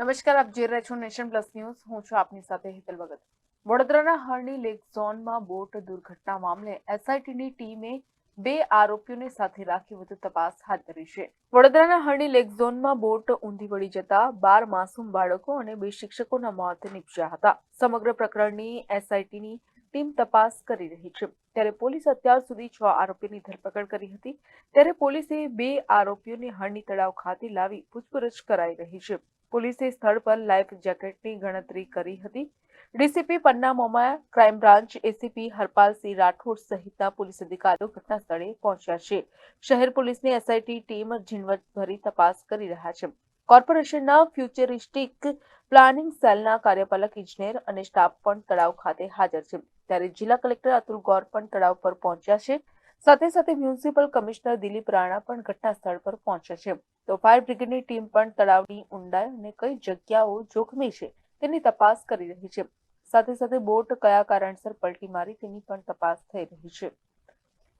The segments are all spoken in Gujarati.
નમસ્કાર, આપ જોઈ રહ્યા છો નેશન પ્લસ ન્યૂઝ. હું છું આપની સાથે હેતલ ભગત. વડોદરાના હરણી લેક ઝોનમાં બોટ દુર્ઘટના મામલે એસઆઈટીની ટીમે બે આરોપીઓને સાથે રાખી વધુ તપાસ હાથ ધરી છે. વડોદરાના હરણી લેક ઝોનમાં બોટ ઊંધી વળી જતા બાર માસૂમ બાળકો અને બે શિક્ષકોના મોત નીપજ્યા હતા. સમગ્ર પ્રકરણની એસઆઈટીની ટીમ તપાસ કરી રહી છે. ત્યારે પોલીસ અત્યાર સુધી છ આરોપીની ધરપકડ કરી હતી. ત્યારે પોલીસે બે આરોપીઓને હરણી તળાવ ખાતે લાવી પૂછપરછ કરાઈ રહી છે. પોલીસે સ્થળ પર લાઈફ જેકેટની ગણતરી કરી હતી. DCP પન્નામોમાં crime branch ACP Harpalsinh Rathod સહિતના પોલીસ અધિકારીઓ ઘટના સ્થળે પહોંચ્યા છે. શહેર પોલીસની એસઆઈટી ટીમ ઝીણવટભરી તપાસ કરી રહ્યા છે. કોર્પોરેશનના ફ્યુચરિસ્ટિક પ્લાનિંગ સેલના કાર્યપાલક ઇજનેર અને સ્ટાફ પણ તળાવ ખાતે હાજર છે. ત્યારે જિલ્લા કલેક્ટર અતુલ ગોર પણ તળાવ પર પહોંચ્યા છે. સાથે સાથે મ્યુનિસિપલ કમિશનર દિલીપ રાણા પણ ઘટના સ્થળ પર પહોંચે છે. તો ફાયર બ્રિગેડની ટીમ પણ તળાવની ઊંડાઈ અને કઈ જગ્યાઓ જોખમી છે તેની તપાસ કરી રહી છે. સાથે સાથે બોટ કયા કારણસર પલટી મારી તેની પણ તપાસ થઈ રહી છે.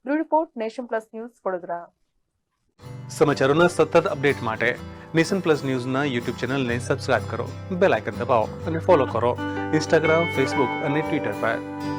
Bureau report, Nation plus news, Vadodara. સમાચારોના સતત અપડેટ માટે નેશન પ્લસ ન્યૂઝના યુટ્યુબ ચેનલને સબસ્ક્રાઇબ કરો, બેલ આઇકન દબાવો અને ફોલો કરો. ઇન્સ્ટાગ્રામ, ફેસબુક અને ટ્વિટર પર.